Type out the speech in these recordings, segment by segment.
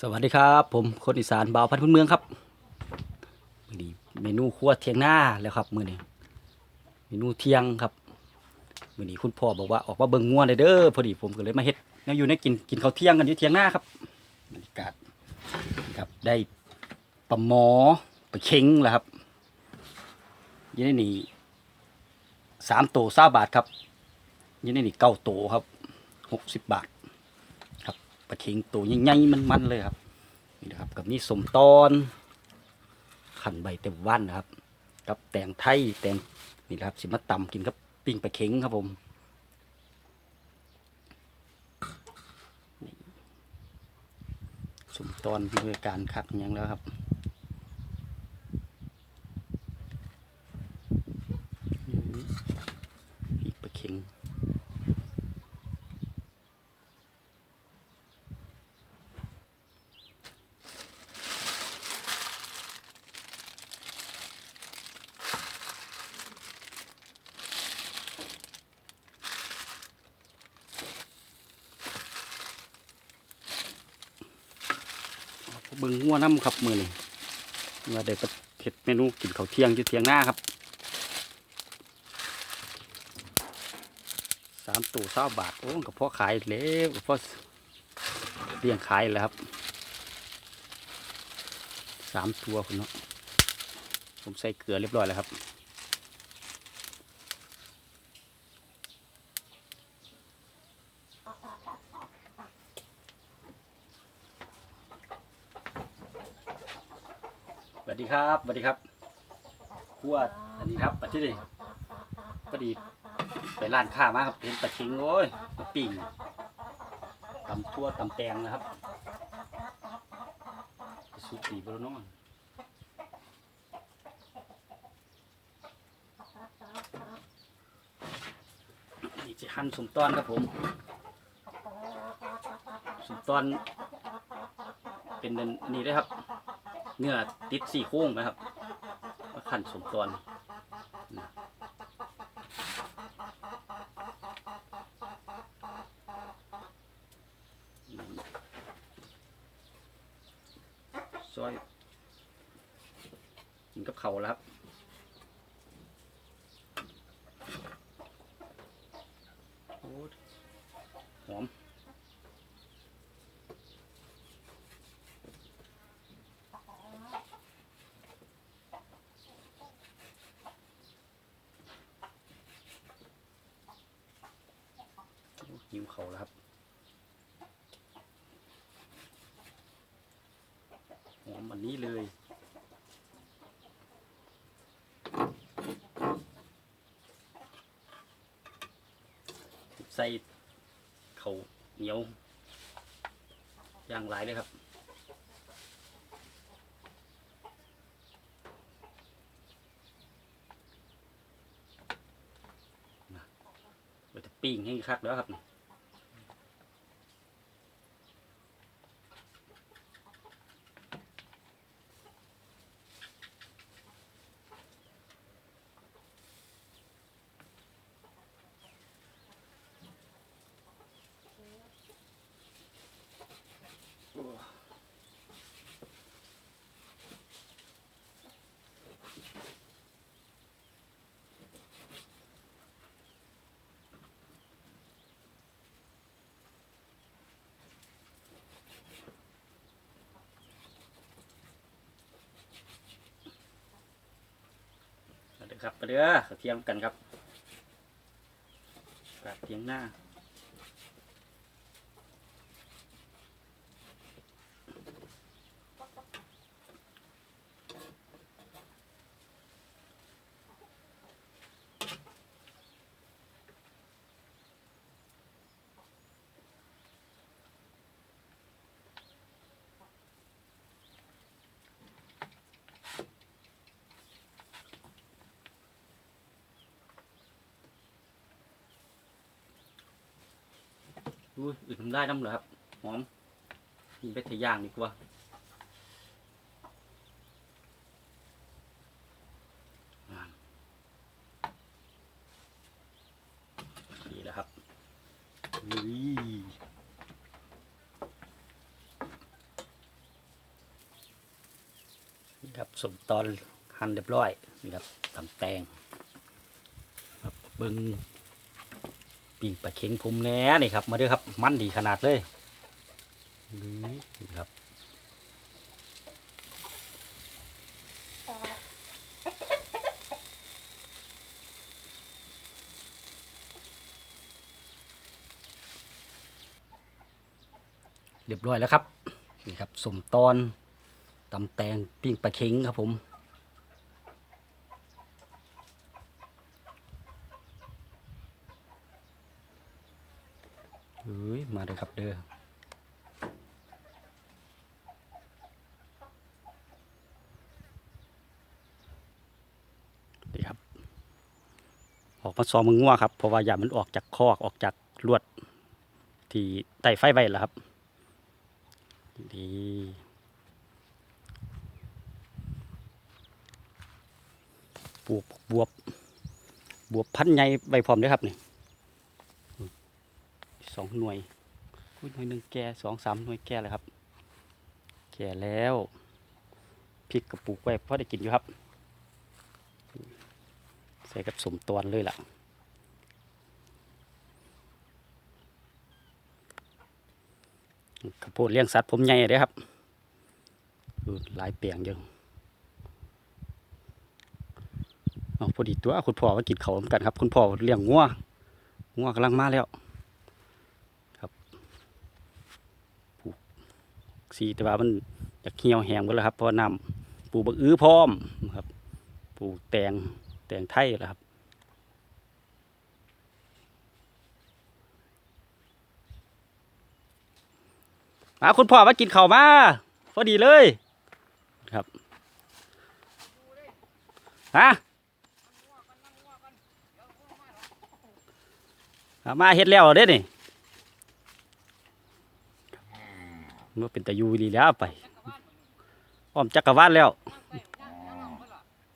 สวัสดีครับ ผมคนอีสานบ่าวพันธุ์พื้นเมืองครับนี้เมนูครัวเทียงหน้าแล้วครับมือนี้เมนูเที่ยงครับมือนี้คุณพ่อบอกว่าออกมาเบิ่งงัวเลยเด้อพอดีผมก็เลยมาเฮ็ดแนวอยู่ในกินกินข้าวเที่ยงกันอยู่เทียงหน้าครับบรรยากาศครับได้ปลาหมอปลาเค็งแล้วครับยี่ในนี่สามโตเศร้าบาทครับยี่ในนี่เก้าโตครับหกสิบบาท ปลาเค็งตัวใหญ่ๆมันๆเลยครับนี่นะครับกับนี่สมตอน ขันใบเต็มวันนะครับกับแตงไทยแตงนี่นะครับสิมาตำกินกับปิ้งปลาเค็งครับผมสมตอนด้วยการคักอยังแล้วครับอืมปิ้งปลาเค็ง เบิ้งงัวน้ำครับมือนี่มาได้ประเพ็ดเมนูกินข้าวเที่ยงอยู่เที่ยงหน้าครับสามตัวเศร้าบาทโอ้กับพ่อขายเล็วกับพ่อเลี้ยงขายแล้วครับสามตัวคุณเนาะผมใส่เกลือเรียบร้อยแล้วครับ สวัสดีครับสวัสดีครับขวดอันนี้ครับปัจจุบันพอดีไปร้านค้ามาครับเห็นปลาเค็งโอ้ยมาปิ้งตำทั่วตำแตงนะครับสุกดีบรโนอนนี่จะหั่นสมตอนครับผมสมตอน เป็นนนี่เลยครับ เนื้อติดสี่โค้งนะครับขันสมตอนซอยกินกับเขาแล้วครับ โอ้ยหอม หิวเขาแล้วครับหอมอันนี้เลยใส่เขาเหนียวย่างหลเลยครับเราจะปิ้งให้คักแล้วครับ ครับไปเด้อเทียมกันครับเทียงหน้า อุ้ยอื่นทำได้น้ำเหรอครับ หอมมีไปทย่างดีกว่าอ่านี่แหละครับนี่ครับสมตอนหั่นเรียบร้อยนี่ครับตำแตงครับเบิง ปีกปลาเข็งผมแหน่นี่ครับ มาเด้อครับ มันดีขนาดเลยนี่ครับเรียบร้อยแล้วครับนี่ครับสมตอนตำแตงปิ้งปลาเข็งครับผม เฮ้ย มาเลยครับเด้อ นี่ครับ ออกมาซอมมึงงัวครับเพราะว่าอย่ามันออกจากคอกออกจากลวด ที่ไต่ไฟไว้แล้วครับดีบวบบวบบวบพันใหญ่ใบพร้อมด้วยครับนี่สองหน่วยหน่วยหนึ่งแก่สองสามหน่วยแก่เลยครับ แก่แล้วพริกกระปุกไว้พอได้กินอยู่ครับ ส่กับสมตวนเลยล่ะข้าวโพดเลี้ยงสัตว์ผมใหญ่เลยครับหลายเปียงเยอะเอาพอดีตัวคุณพ่อมากินเขาเหมือนกันครับ คุณพ่อเลี้ยงงัวงัวกำลังมาแล้วสีแต่ว่ามันอยากเหี่ยวแห้งหมดแล้วครับเพราะน้ำปลูบักอื้อพร้อมครับปลูแตง แตงไทยแล้วครับ มาคุณพ่อมากินข้าวมาพอดีเลย ครับฮะเอามาเฮ็ดแล้วเด้นี่มันเป็นตะยูดีแล้วไปอ้อมจักรวาลแล้ว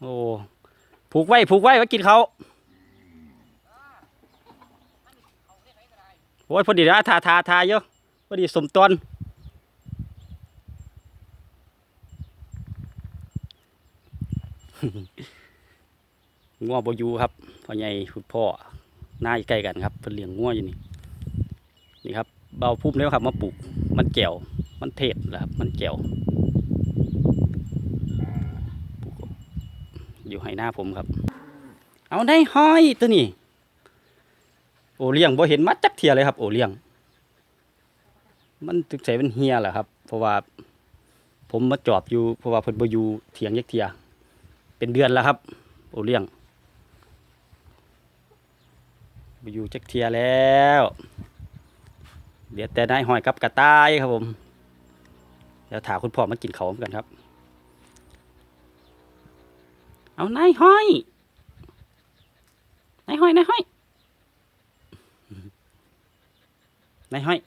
โอ้ ผูกไว้ผูกไว้ไว้กินเขาโอ้ยพอดีนะทาทาทาเยอะพอดีสมตอนงัวบอยูครับพ่อใหญ่คุณพ่อหน้าใกล้กันครับเพิ่นเลี้ยงงัวอยู่นี่นี่ครับเบาพุ่มแล้วครับมาปลูกมันแก้วมันเทศนะครับ มันแก้วปลูก อยู่ให้หน้าผมครับ เอาได้ห้อยตัวนี้ โอเลี้ยงบ่เห็นมัดจักเทียเลยครับ โอเลี้ยง มันตึกใส่เป็นเฮียแหละครับ เพราะว่า ผมมาจอบอยู่เพราะว่าเพิ่นบ่อยู่เถียงยักเทีย เป็นเดือนแล้วครับ โอเลี้ยงบ่อยู่จักเทียแล้วเดี๋ยวแต่นายหอยกับกระต่ายครับผมเดี๋ยวถามคุณพ่อมากินเขาวกันครับ เอานายห้อยนายห้อยนายห้อยนายห้อย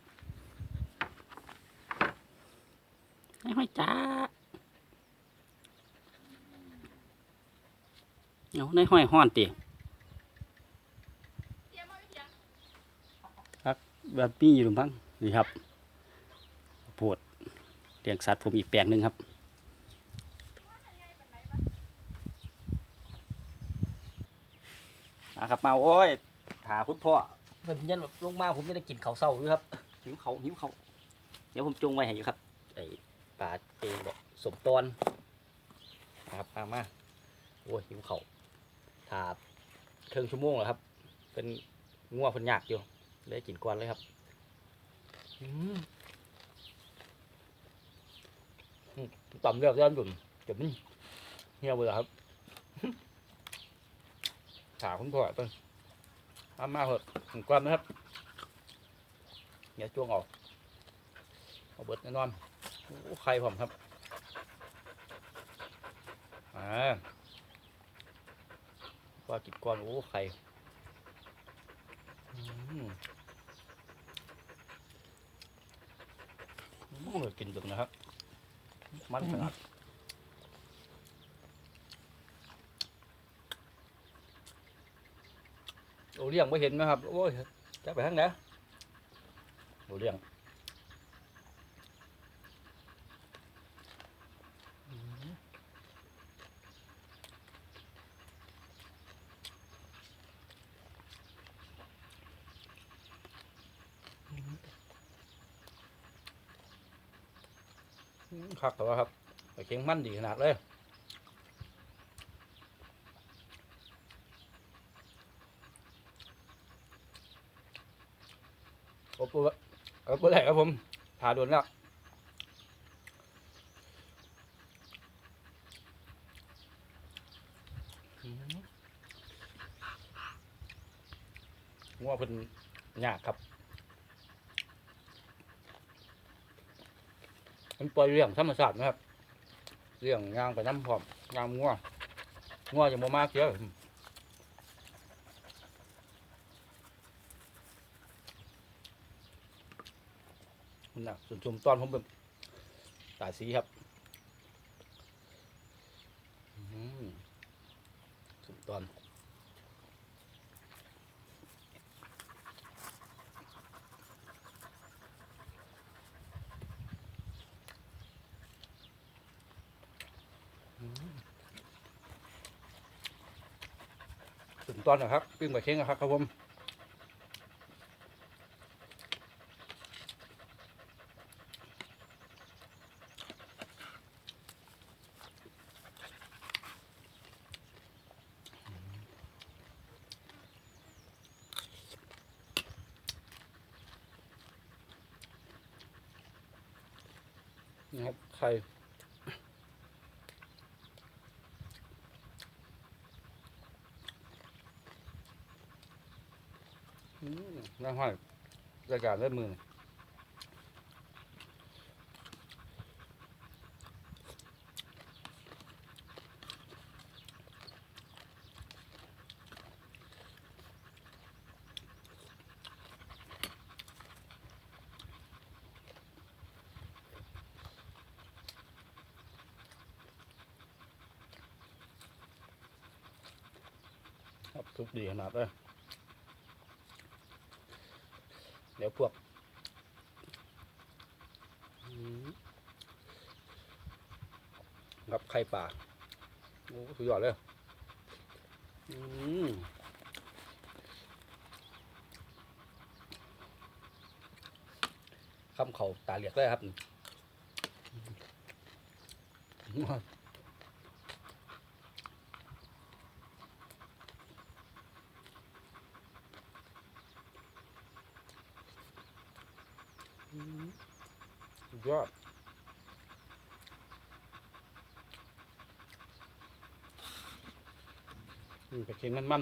นายห้อยจ้าเอานายห้อยห้อนตีครับแบบนี้อยู่หรือมั้งนี่ครับปวดเลี้ยงสัตว์ผมอีกแปลงหนึ่งครับ นะครับมาโอ้ยถาคุณพ่อเพิ่นยันแบบลงมาผมไม่ได้กินข้าวเศร้าอยู่ครับหิวเขาวหิวเขาวเดี๋ยวผมจงไว้ให้อยู่ครับไอ้ปลาเจบอกสมตอนนะครับมามาโอ้ยหิวเขาวถาครึ่งชั่วโมงแล้วครับ เป็นง่วงเพิ่นยากอยู่เลยกินก่อนเลยครับอืมต่ำเลือกด้านผมจะมันเหี่ยวไปแล้วครับ ถาคุณพ่อต้นทำมาเหอะถึงความนะครับอย่าจ้วงออกเอาเบิดแน่นอนโอ้ไข่ผมครับอ่าว่ากินก้อนโอ้ไข่อืมอืมกินดึกนะครับ มันขนาด ตัวเลี้ยงไม่เห็นไหมครับ โอ้ยจะไปทางไหนตัวเลี้ยงคักแต่ว่าครับเข็งมั่นดีขนาดเลย โดนแล้วอืมงัวเพิ่นยากครับ มันปล่อยเรื่องธรรมชาตินะครับ เรื่องยางไปน้ำพร้อมยางงัวงัวอย่างโมมากเยอะ นะส่วนชมตอนผมเป็นตาสีครับอืมชมตอนชมตอนนะครับ ปิ้งไปเค้งนะครับครับผม นะครับไข่อืมน่าห้อยรายการเล่นมือ ครับทุกดีขนาดเลยเดี๋ยวพวกครับไข่ป่าโอ้สุดยอดเลยอืมคำเขาตาเหลียกเลยครับ สุดยอดอืมไปเค็งมันมัน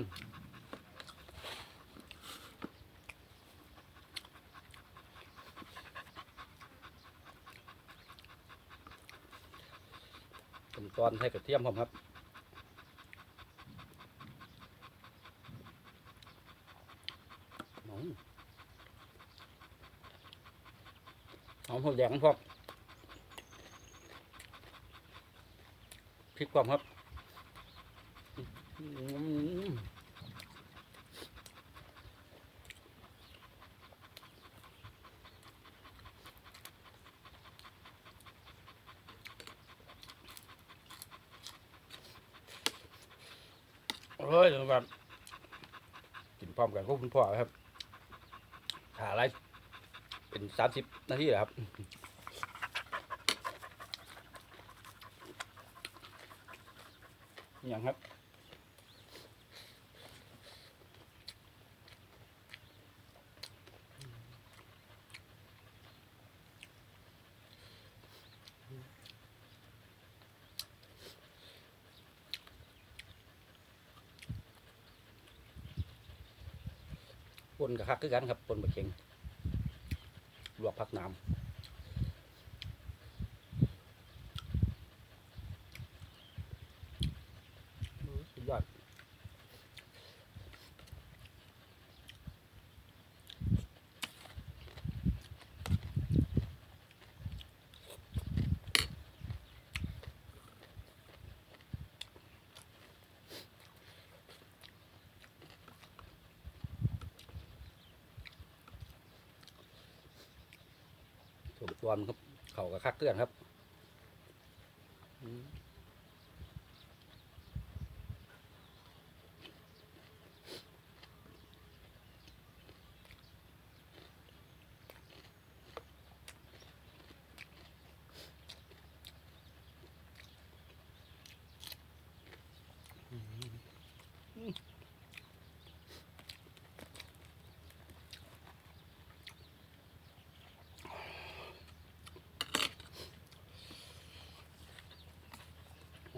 ผมตอนให้กระเทียมผมครับ อืมหอมหัว แดงพร้อมพริกความครับเฮ้ยเดี๋ยวแบบกินพร้อมกันก็คุณพ่อครับหาอะไร เป็น สามสิบนาทีเหรอครับอย่างครับปนกับคักคือกันครับปนบะเค็ง ลวกพักน้ำสุดยอด ส่วนตัวมันครับ เขากับคักเกลือนครับอืม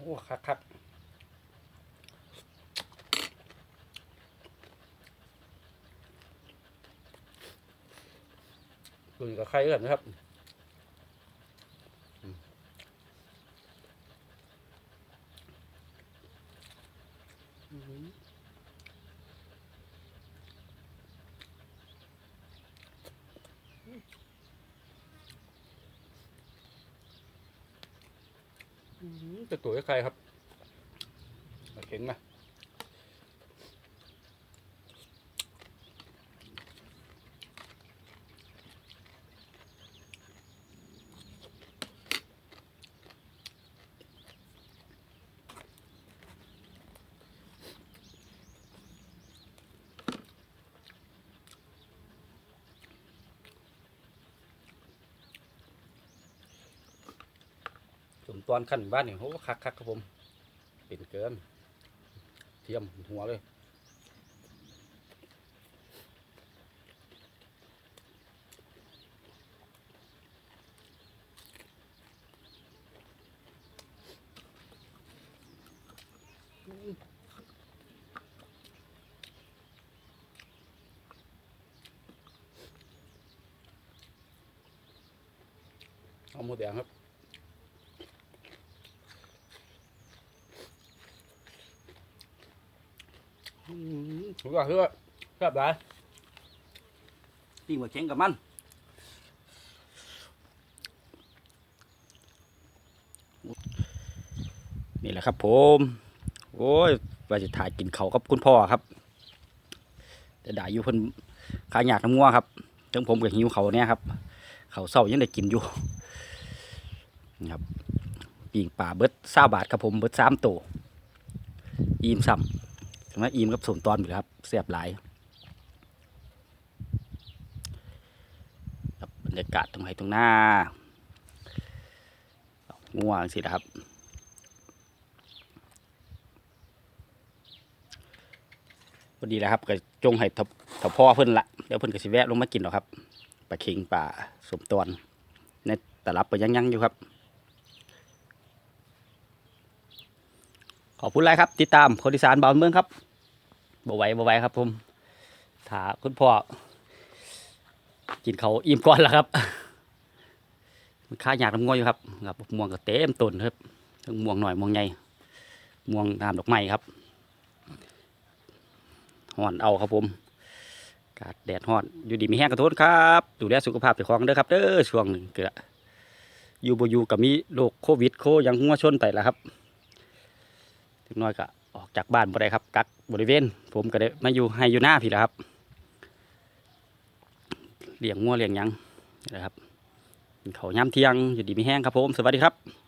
อ้คักคักคุยกับใครกันนะครับอืมอืมอืม จะตัวกับใครครับมาเข็งม มตอนขั้นบ้านเนี่ยโหคักคักครับผมเป็นเกิน เทียมหัวเลย เอาหมูแดงครับ อื มถือว่าถือว่าแซ่บหลายปิ้งมาเค็งกับมันนี่แหละครับ ผม โอ้ยว่าจะถ่ายกินเขากับคุณพ่อครับ แต่ด่าอยู่เพิ่นขายอยากน้ำงัวครับจังผมกับหิวเขาเนี่ยครับ เขาเศร้ายังได้กินอยู่นี่ครับปีงป่าเบิดซาบาทครับผมเบิดสามตัวอิ่มซ้ำ ถึงว่าอิ่มกับสมตอนอยู่ครับเสียบหลายครับบรรยากาศตรงไหนตรงหน้าง่วงสินะครับพอดีแล้วครับก็จงให้ทบทบพ่อเพิ่นละเดี๋ยวเพิ่นก็สิแวะลงมากินหรอกครับปลาเค็งปลาสมตอนในตลับไปยังยังอยู่ครับ ขอบคุณไลายครับ ติดตามคนอีสานบาวเมืองครับบ่ไหวบ่ไหวครับ ผมถาคุณพ่อกินเขาอิ่มก่อนแล้วครับ มันค่าอยากน้ำงอยอยู่ครับครับม่วงก็เต็มต้นครับทั้งม่วงหน่อยม่วงใหญ่ม่วงน้ำดอกไม้ครับห่อนเอาครับผมกาดแดดห่อนอยู่ดีมีแห้งกระทุนครับดูแลสุขภาพเจ้าของเด้อครับเด้อช่วงหนึ่งเกลืออยู่บ่อยู่กับมีโรคโควิดโคยังหัวชนไปแล้วครับ ถึงน้อยก็ออกจากบ้านบ่ได้ครับกักบริเวณ ผมก็ได้มาอยู่ให้อยู่หน้าพี่แล้วครับเลี้ยงงัวเลี้ยงยังนะครับเขาย่ำเที่ยงอยู่ดีมีแห้งครับผม สวัสดีครับ